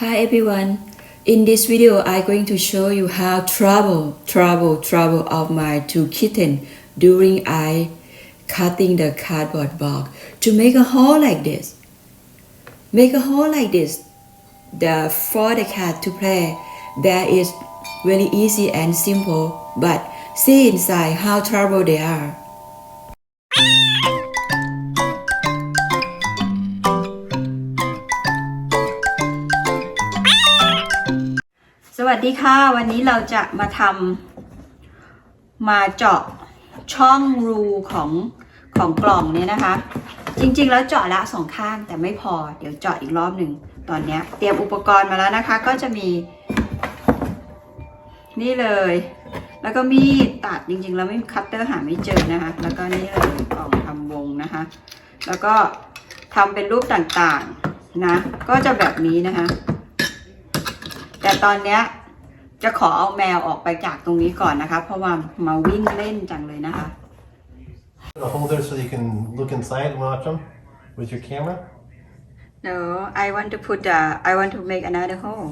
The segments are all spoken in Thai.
Hi everyone. In this video, I'm going to show you how trouble, trouble, trouble of my two kitten during I cutting the cardboard box to make a hole like this. Make a hole like this. The for the cat to play, that is very easy and simple, but see inside how trouble they are. วัสดีค่ะ วันนี้เราจะมาทำมาเจาะช่องรูของของกล่องเนี่ยนะคะ จริงๆ แล้วเจาะละสองข้างแต่ไม่พอเดี๋ยวเจาะอีกรอบหนึ่งตอนนี้เตรียมอุปกรณ์มาแล้วนะคะ ก็จะมี นี่เลย แล้วก็มีดตัดจริงๆ แล้วไม่คัตเตอร์หาไม่เจอนะคะ แล้วก็นี่เลยกล่องทำวงนะคะ แล้วก็ทำเป็นรูปต่างๆนะ ก็จะแบบนี้นะคะ แต่ตอนเนี้ยจะขอเอาแมวออกไปจากตรงนี้ก่อนนะคะ เพราะว่ามาวิ่งเล่นจังเลยนะคะ A holder so you can look inside and watch them with your camera. No I want to put the I want to make another hole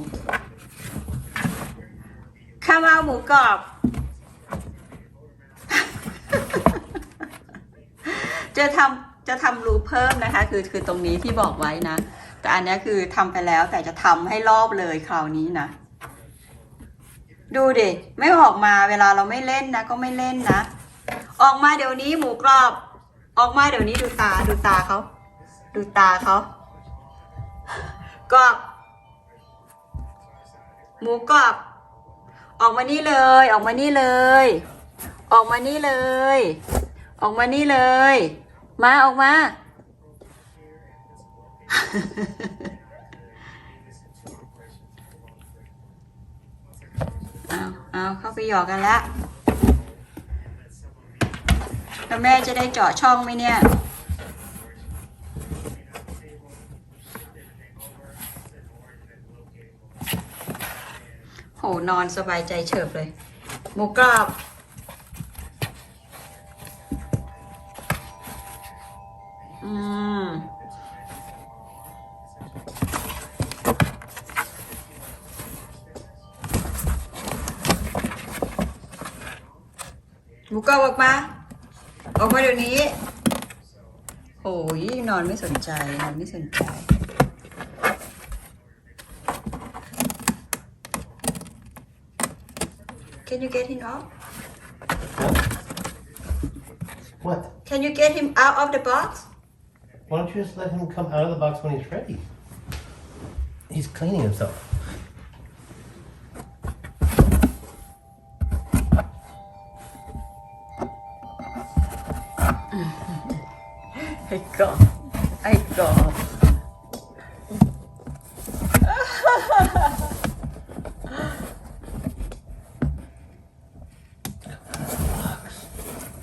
ข้าวเอาหมูกรอบ จะทำจะทำรูเพิ่มนะคะ คือคือตรงนี้ที่บอกไว้นะ แต่อันนี้คือทำไปแล้วแต่จะทำให้รอบเลยคราวนี้นะ ดูดิ ไม่ออกมาเวลาเราไม่เล่นนะ ก็ไม่เล่นนะ ออกมาเดี๋ยวนี้หมูกรอบ ออกมาเดี๋ยวนี้ดูตาดูตาเขาดูตาเขากรอบหมูกรอบออกมานี่เลย ออกมานี่เลย ออกมานี่เลย ออกมานี่เลย มาออกมา เอาเอาเข้าไปหยอกกันละแล้วแม่จะได้เจาะช่องไหมเนี่ยโหนอนสบายใจเฉิบเลยหมูกรอบ หมูกรอบออกมา ออกมาเดี๋ยวนี้ โอ้ยนอนไม่สนใจ นอนไม่สนใจ Can you get him out? What? Can you get him out of the box? Why don't you just let him come out of the box when he's ready? He's cleaning himself. I got. I got.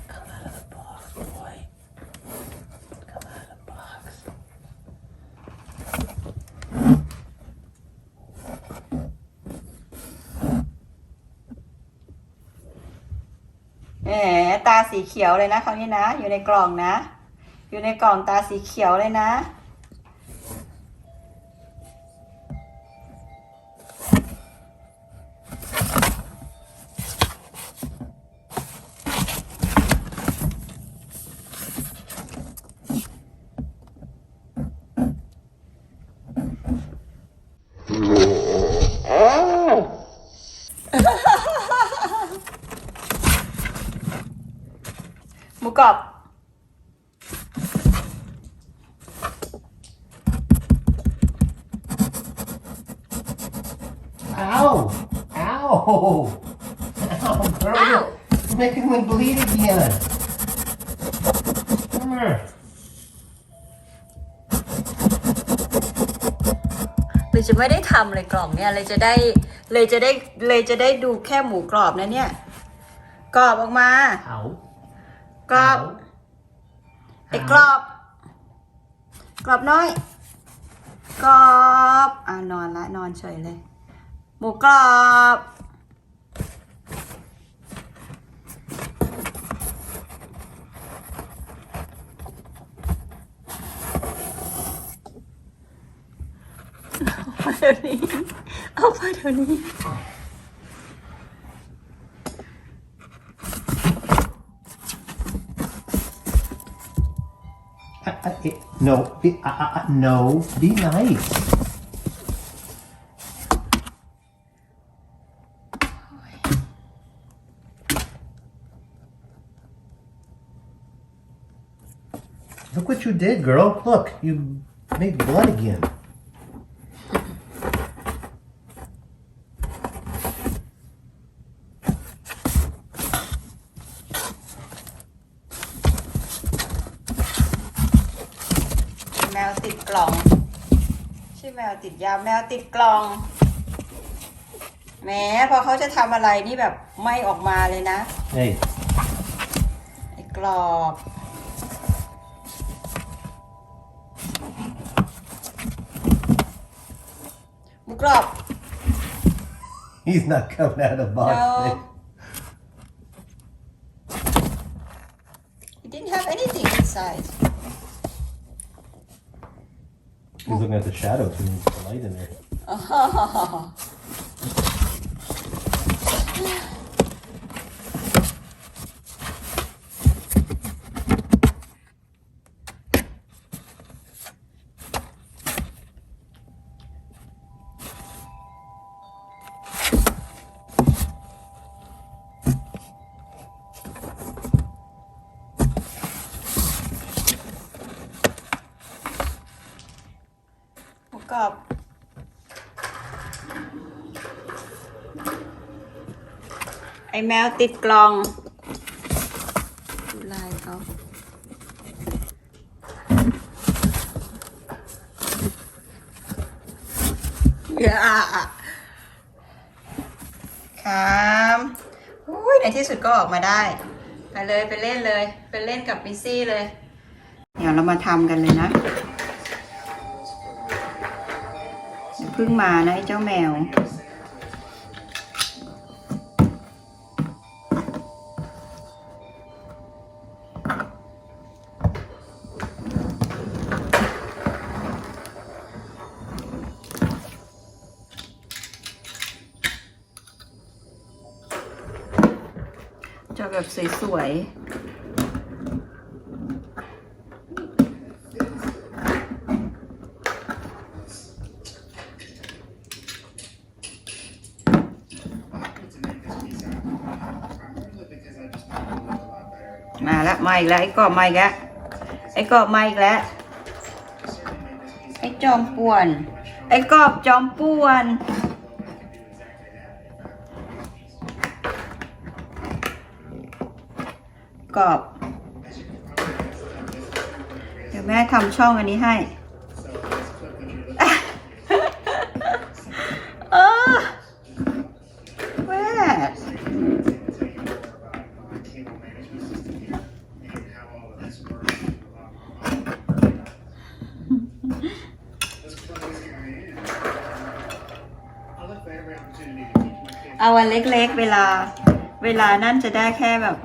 Come out of the box, boy. Come out of the box. แหมตา สีเขียวเลยนะคราวนี้นะ อยู่ในกล่องนะ อยู่ในกล่องตาสีเขียวเลยนะ Ow! Ow, girl, Ow. You're making me bleed again. Come here. เลยจะไม่ได้ทำเลยกล่องเนี่ยเลยจะได้เลยจะได้เลยจะได้ดูแค่หมูกรอบนะเนี่ย กรอบออกมา Ow. กรอบ Ow. ไอ้กรอบ กรอบน้อย กรอบ อ่านอนละนอนเฉยเลย หมูกรอบ ดี๋ยวนี้ ออกมาเดี๋ยวนี้ I, I, it, no, be, I, I, I- no, be nice. Look what you did, girl. Look, you made blood again. แมวติดยาแมวติดกล่องแหมพอเขาจะทำอะไรนี่แบบไม่ออกมาเลยนะ Hey, ไอ้กรอบ หมูกรอบ he's not coming out of the box. No. He didn't have anything inside. He's looking at the shadows and there's the light in there. ไอแมวติดกล่องดูลายเขาอย่าครับอุ้ยในที่สุดก็ออกมาได้ ไปเลยไปเล่นเลย ไปเล่นกับมิสซี่เลย เดี๋ยวเรามาทำกันเลยนะอย่าเพิ่งมานะไอ้เจ้าแมว แบบสวยๆมาล้วมาอีกแล้วไอ้กอบมาอีกแล้วไอ้กอบมาอีกแล้วไอ้จอมป่วน ไอ้กอบจอมป่วน รอบ เดี๋ยวแม่ทำช่องอันนี้ให้เออแม่เอาอันเล็กๆ เวลา เวลานั่นจะได้แค่แบบ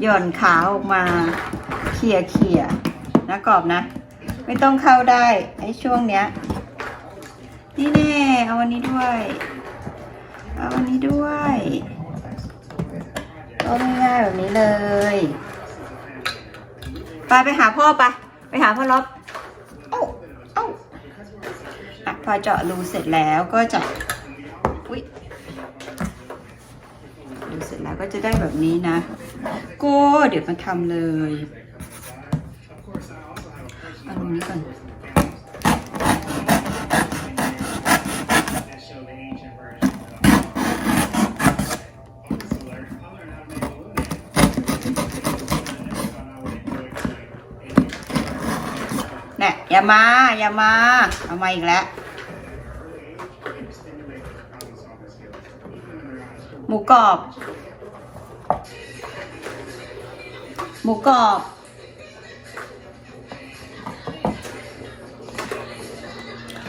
หย่อนขาออกมาเขี่ยเขี่ยนะกรอบนะ ไม่ต้องเข้าได้ไอ้ช่วงเนี้ย นี่แน่เอาวันนี้ด้วยเอาวันนี้ด้วยก็ง่ายๆแบบนี้เลยไปไปหาพ่อไปะไปหาพ่อลบเอ้าเอ้าพอเจาะรูเสร็จแล้วก็จะอุ้ยรูเสร็จแล้วก็จะได้แบบนี้นะ โก็เดี๋ยวมาทำเลยเอาตรงนี้ก่อนเนี่ยอย่ามา อย่ามา เอามาอีกแล้ว หมูกรอบ หมูกรอบ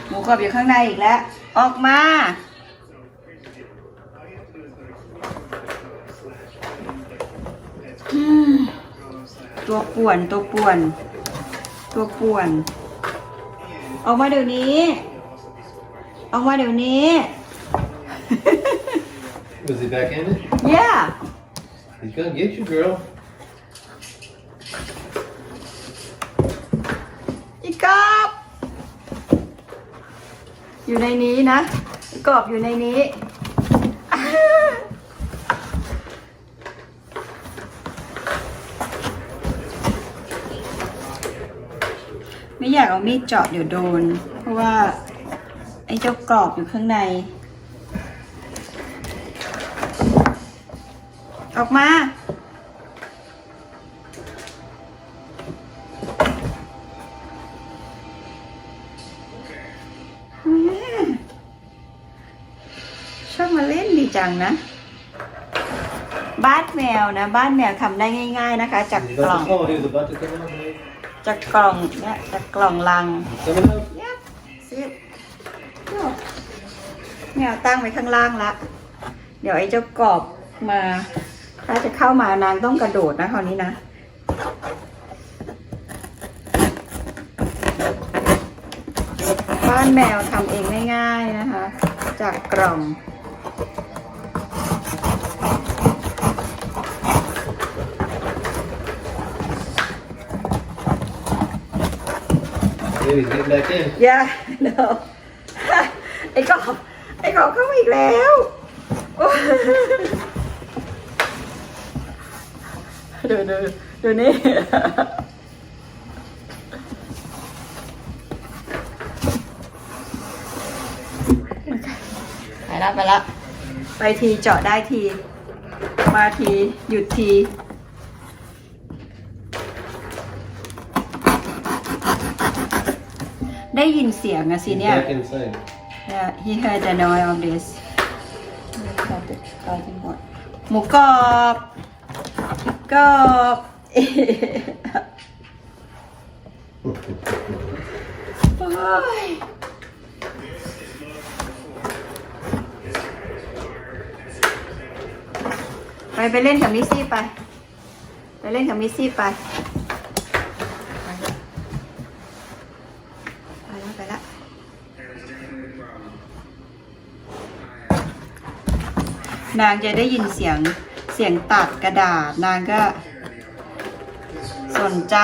หมูกรอบอยู่ข้างในอีกแล้ว ออกมาอืมตัวป่วนตัวป่วน ตัวป่วน ออกมาเดี๋ยวนี้ ออกมาเดี๋ยวนี้ Was he back in it? yeah He's gonna get you, girl. อีกอบ อยู่ในนี้นะอีกอบอยู่ในนี้ไม่อยากเอามีดเจาะเดี๋ยวโดน เพราะว่า ไอ้เจ้ากรอบอยู่ข้างใน ออกมา จังนะ บ้านแมวนะ บ้านแมวทำได้ง่าย ๆนะคะ จาก He's กล่อง about to, oh, he was about to come out. babe. จากกล่องเนี่ยจากกล่องลัง Coming out. เนี่ยซิแมวตั้งไว้ข้างล่างละเดี๋ยวไอ้เจ้ากรอบมา ถ้าจะเข้ามานางต้องกระโดดนะคราวนี้นะบ้านแมวทำเองง่ายๆนะคะ จากกล่อง Baby's getting back in. อย่า no ไอ้กอบไอ้กอบเข้ามาอีกแล้วดี๋ยวเดี๋ยวเดี๋ยวนี้ไปละไปละ ไปทีเจาะได้ที มาที หยุดที ได้ยินเสียงอะสิ He's เนี่ย back inside. Yeah, he heard the noise of this. หมูกรอบกรอบ โอ้ยไปไปเล่นกับมิสซี่ไป ไปเล่นกับมิสซี่ไปไปแล้วไปแล้ว นางจะได้ยินเสียงเสียงตัดกระดาษ นางก็ สนใจ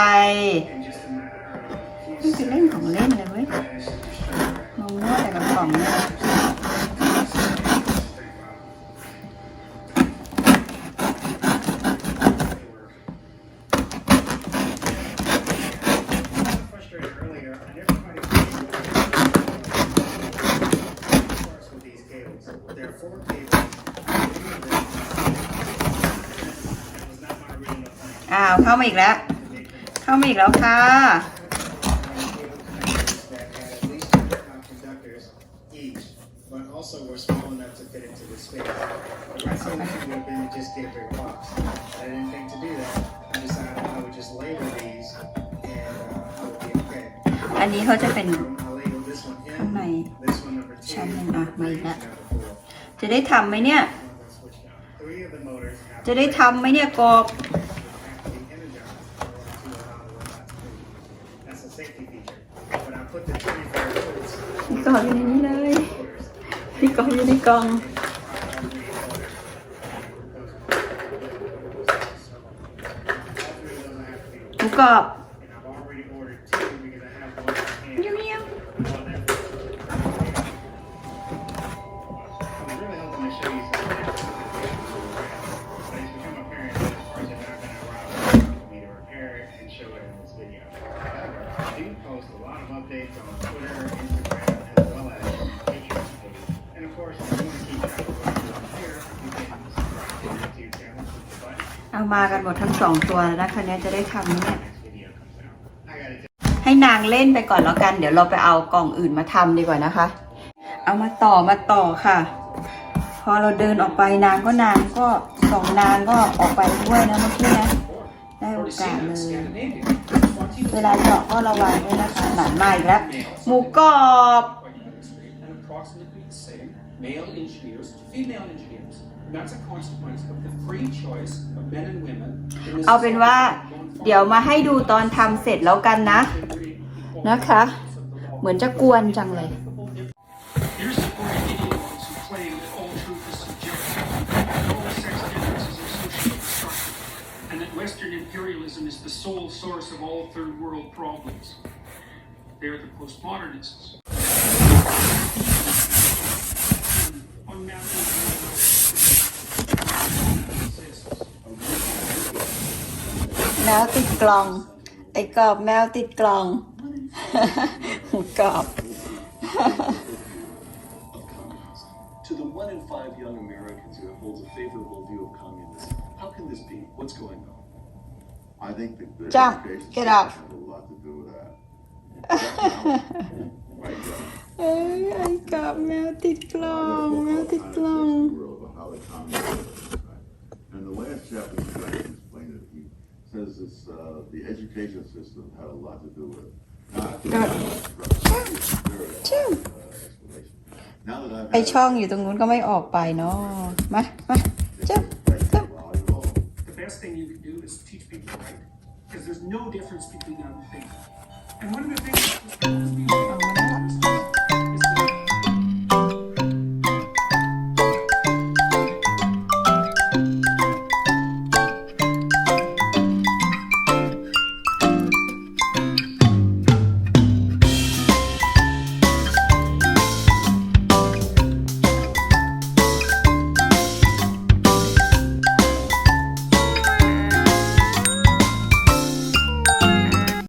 นี่เป็นเล่นของเล่นเลยเว้ยมองมั่วแต่กับของเนี่ย these cables. There are four cables. That was not my original plan. อ้าวเข้ามาอีกแล้ว เข้ามาอีกแล้วค่ะ That had at least two uh, conductors each, but also were small enough to fit into the space. The right solution would have been to just get a big box. I didn't think to do that. I decided I would just label these, and uh, I would be okay. อันนี้เขาจะเป็น I'll label this one ข้างใน in, this one number two, ชั้นหนึ่งอะมาอีกแล้ว number four. จะได้ทำไหมเนี่ย จะได้ทำไหมเนี่ยกอบพี่กอบอยู่ในนี้เลยพี่กอบอยู่ในกล่องกรอบ มากันหมดทั้งสองตัวแล้วนะคันนี้จะได้ทำเนี่ยให้นางเล่นไปก่อนแล้วกัน เดี๋ยวเราไปเอากล่องอื่นมาทำดีกว่านะคะ เอามาต่อมาต่อค่ะ พอเราเดินออกไปนางก็นางก็สองนางก็ออกไปด้วยนะเมื่อกี้นะได้โอกาสเลยเวลาเจาะก็ระวังด้วยนะคะหนานมาอีกแล้วหมูกรอบ male engineers to female engineers. เอาเป็นว่า เดี๋ยวมาให้ดูตอนทำเสร็จแล้วกันนะ นะคะ เหมือนจะกวนจังเลย Western imperialism is the sole source of all third world problems. They are the postmodernists แมวติดกล่อง ไอ้กรอบแมวติดกล่อง กรอบ To the one in five young Americans who holds a favorable view of communism, how can this be? What's going on? I think that the Jump, education get system up. has a lot to do with that. right, John? เอ้ยไอ้กรอบแมวติดกล่อง แมวติดกล่อง World of how the communism works, right? And the last chapter says this, uh, the education system had a lot to do with it. Not Good. Choo. explanation. Now that I've ไอ had ช่องอยู่ตรงนู้นก็ไม่ออกไปเนาะมา มาจ้าจ้า volleyball, The best thing you can do is teach people to write, because there's no difference between them and things. And one of the things